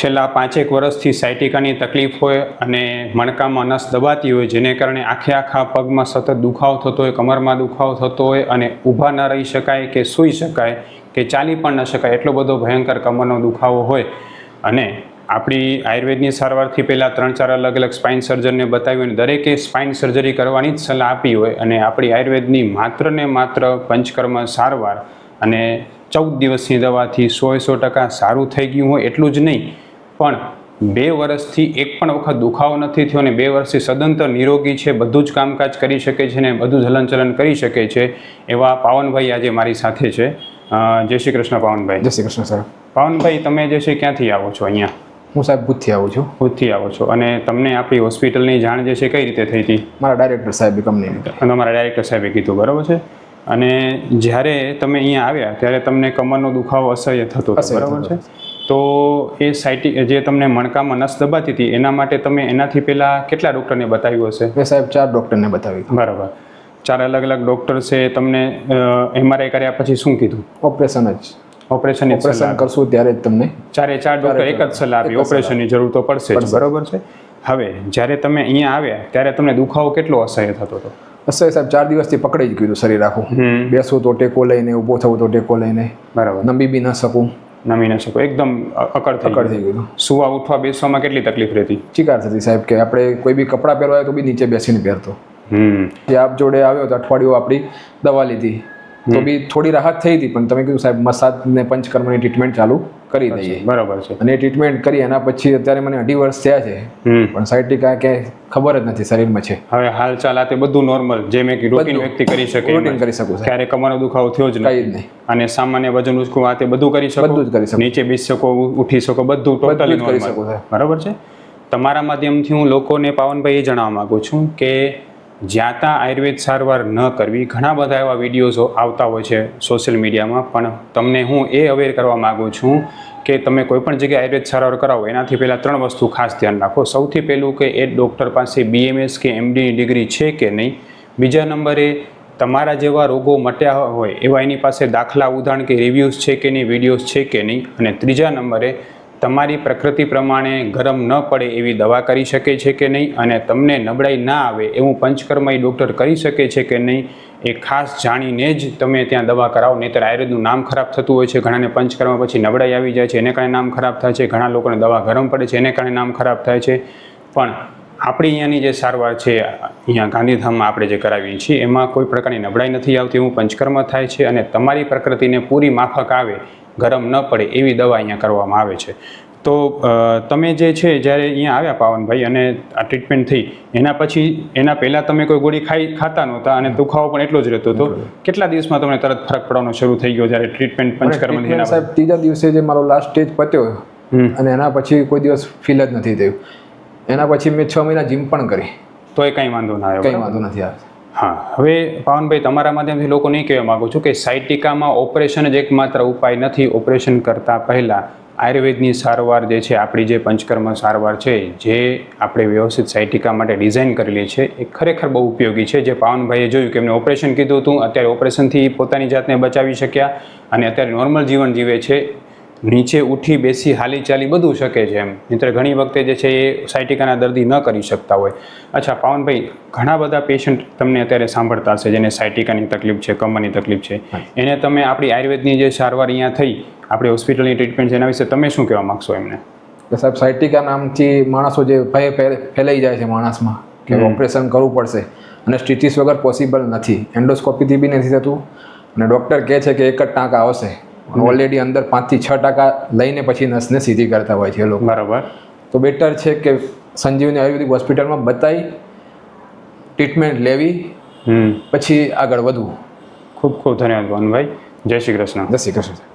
છેલ્લા પાંચેક વર્ષથી સાયટિકાની તકલીફ હોય અને મણકામાં નસ દબાતી હોય, જેને કારણે આખે આખા પગમાં સતત દુખાવો થતો હોય, કમરમાં દુખાવો થતો હોય અને ઊભા ન રહી શકાય કે સૂઈ શકાય કે ચાલી પણ ન શકાય, એટલો બધો ભયંકર કમરનો દુખાવો હોય. અને આપણી આયુર્વેદની સારવારથી પહેલાં ત્રણ ચાર અલગ અલગ સ્પાઇન સર્જનને બતાવ્યું અને દરેકે સ્પાઇન સર્જરી કરવાની જ સલાહ આપી હોય અને આપણી આયુર્વેદની માત્ર ને માત્ર પંચકર્મ સારવાર અને ચૌદ દિવસની દવાથી સો સો ટકા સારું થઈ ગયું હોય, એટલું જ નહીં. પણ બે વર્ષથી એક પણ વખત દુખાવો નથી થયો અને બે વર્ષથી સદંતર નિરોગી છે બધું જ કામકાજ કરી શકે છે ને બધું જ હલનચલન કરી શકે છે એવા પાવનભાઈ આજે મારી સાથે છે. જય શ્રી કૃષ્ણ પાવનભાઈ. જય શ્રી કૃષ્ણ સર. પાવનભાઈ તમે જે છે ક્યાંથી આવો છો અહીંયા? હું સાહેબ ભૂતથી આવું છું. ભૂતથી આવો છો. અને તમને આપણી હોસ્પિટલની જાણ જે છે કઈ રીતે થઈ હતી? મારા ડાયરેક્ટર સાહેબ કંપની અને તમારા ડાયરેક્ટર સાહેબે કીધું બરાબર છે? અને જ્યારે તમે અહીંયા આવ્યા ત્યારે તમને કમરનો દુખાવો અસહ્ય થતો બરાબર છે? તો એ સાઇટી જે તમને મણકામાં નસ દબાતી હતી એના માટે તમે એનાથી પહેલાં કેટલા ડૉક્ટરને બતાવ્યું હશે? મેં સાહેબ ચાર ડૉક્ટરને બતાવી બરાબર. ચાર અલગ અલગ ડૉક્ટર છે તમને એમઆરઆઈ કર્યા પછી શું કીધું? ઓપરેશન જ. ઓપરેશન ઓપરેશન કરશું ત્યારે જ તમને. ચારે ચાર ડૉક્ટર એક જ સલાહ આપી. ઓપરેશનની જરૂર તો પડશે જ. બરાબર છે? હવે જ્યારે તમે અહીંયા આવ્યા ત્યારે તમને દુખાવો કેટલો અસહ્ય થતો હતો? અસહ્ય સાહેબ ચાર દિવસથી પકડી જ ગયું હતું શરીર આખું. બેસવું તો ટેકો લઈને ઊભો થવું તો ટેકો લઈને. બરાબર. નંબી બી ન શકું. નમી ન શકો. એકદમ અકડ અકળ થઈ અકળ. થઈ ગયું. સુવા ઉઠવા બેસવામાં કેટલી તકલીફ રહેતી? ચિકાર થતી. સાહેબ કે આપણે કોઈ બી કપડાં પહેરવા હોય તો બી નીચે બેસીને પહેરતો. હમ. જે આપ જોડે આવ્યો તો અઠવાડિયું આપણી દવા લીધી. તો બી થોડી રાહત થઈ હતી પણ તમે કીધું સાહેબ મસાજ ને પંચકર્મની ટ્રીટમેન્ટ ચાલુ. કરી દઈએ. બરાબર છે. અને ટ્રીટમેન્ટ કરી એના પછી અત્યારે મને અઢી વર્ષ થયા છે. પણ આ કે ખબર જ નથી શરીરમાં છે. હવે હાલ ચાલ આ તે બધું નોર્મલ જે મેં કીધું રૂટીન વ્યક્તિ કરી શકે રૂટીન કરી શકું ક્યારે કમરનો દુખાવો થયો જ કઈ નહીં. અને સામાન્ય વજન ઉચકું આ તે બધું કરી શકો. બધું જ કરી શકું. નીચે બેસી શકો ઉઠી શકો બધું ટોટલી કરી શકું બરાબર છે? તમારા માધ્યમથી હું લોકોને પાવનભાઈ એ જણાવવા માગું છું કે જ્યાં ત્યાં આયુર્વેદ સારવાર ન કરવી ઘણા બધા એવા વિડીયોઝો આવતા હોય છે સોશિયલ મીડિયામાં પણ તમને હું એ અવેર કરવા માગું છું કે તમે કોઈ પણ જગ્યાએ આયુર્વેદ સારવાર કરાવો, એનાથી પહેલાં ત્રણ વસ્તુ ખાસ ધ્યાન રાખો. સૌથી પહેલું કે એ ડૉક્ટર પાસે બીએમએસ કે એમડીની ડિગ્રી છે કે નહીં? બીજા નંબરે, તમારા જેવા રોગો મટ્યા હોય એવા એની પાસે દાખલા ઉદાહરણ કે રિવ્યૂઝ છે કે નહીં વિડીયોઝ છે કે નહીં? અને ત્રીજા નંબરે તમારી પ્રકૃતિ પ્રમાણે ગરમ ન પડે એવી દવા કરી શકે છે કે નહીં અને તમને નબળાઈ ના આવે એવું પંચકર્મય ડૉક્ટર કરી શકે છે કે નહીં એ ખાસ જાણીને જ તમે ત્યાં દવા કરાવો, નહીંતર આયુર્વેદનું નામ ખરાબ થતું હોય છે, ઘણાને પંચકર્મ પછી નબળાઈ આવી જાય છે, એને કારણે નામ ખરાબ થાય છે, ઘણા લોકોને દવા ગરમ પડે છે, એને કારણે નામ ખરાબ થાય છે. પણ આપણી અહીંયાની જે સારવાર છે અહીંયા ગાંધીધામમાં આપણે જે કરાવીએ છીએ એમાં કોઈ પ્રકારની નબળાઈ નથી આવતી એવું પંચકર્મ થાય છે અને તમારી પ્રકૃતિને પૂરી માફક આવે ગરમ ન પડે એવી દવા અહીંયા કરવામાં આવે છે. તો તમે જે છે જ્યારે અહીંયા આવ્યા પાવનભાઈ અને આ ટ્રીટમેન્ટ થઈ એના પછી એના પહેલાં તમે કોઈ ગોળી ખાઈ ખાતા નહોતા અને દુખાવો પણ એટલો જ રહેતો હતો. કેટલા દિવસમાં તમને તરત ફરક પડવાનો શરૂ થઈ ગયો જ્યારે ટ્રીટમેન્ટ પંચકર્મ સાહેબ ત્રીજા દિવસે જે મારો લાસ્ટ સ્ટેજ પત્યો અને એના પછી કોઈ દિવસ ફીલ જ નથી થયું. એના પછી મેં છ મહિના જીમ પણ કરી. તો એ કંઈ વાંધો ના આવ્યો કંઈ વાંધો નથી આવ્યો. હા હવે પાવનભાઈ તમારા માધ્યમથી લોકોને એ કહેવા માગું છું કે સાયટિકામાં ઓપરેશન જ એકમાત્ર ઉપાય નથી ઓપરેશન કરતાં પહેલાં આયુર્વેદની સારવાર જે છે આપણી જે પંચકર્મ સારવાર છે જે આપણે વ્યવસ્થિત સાયટિકા માટે ડિઝાઇન કરેલી છે એ ખરેખર બહુ ઉપયોગી છે. જે પાવનભાઈએ જોયું કે એમને ઓપરેશન કીધું હતું અત્યારે ઓપરેશનથી પોતાની જાતને બચાવી શક્યા અને અત્યારે નોર્મલ જીવન જીવે છે નીચે ઉઠી બેસી હાલી ચાલી બધું શકે છે એમ. મિત્ર ઘણી વખતે જે છે એ સાયટિકાના દર્દી ન કરી શકતા હોય. અચ્છા પાવનભાઈ ઘણા બધા પેશન્ટ તમને અત્યારે સાંભળતા હશે જેને સાયટિકાની તકલીફ છે કમરની તકલીફ છે. એને તમે આપણી આયુર્વેદની જે સારવાર અહીંયા થઈ આપણી હોસ્પિટલની ટ્રીટમેન્ટ છે એના વિશે તમે શું કહેવા માગશો એમને? સાહેબ સાયટિકા નામથી માણસો જે ભય ફેલાઈ જાય છે માણસમાં કે ઓપરેશન કરવું પડશે અને સ્ટિચિસ વગર પોસિબલ નથી. એન્ડોસ્કોપીથી બી નથી થતું અને ડૉક્ટર કહે છે કે એક જ ટાંકા આવશે. ઓલરેડી અંદર પાંચથી છ ટકા લઈને પછી નસને સીધી કરતા હોય છે એ લોકો. બરાબર. તો બેટર છે કે સંજીવની આયુર્વેદિક હોસ્પિટલમાં બતાવી ટ્રીટમેન્ટ લેવી પછી આગળ વધવું. ખૂબ ખૂબ ધન્યવાદ પાવનભાઈ જય શ્રી કૃષ્ણ. જય શ્રી કૃષ્ણ.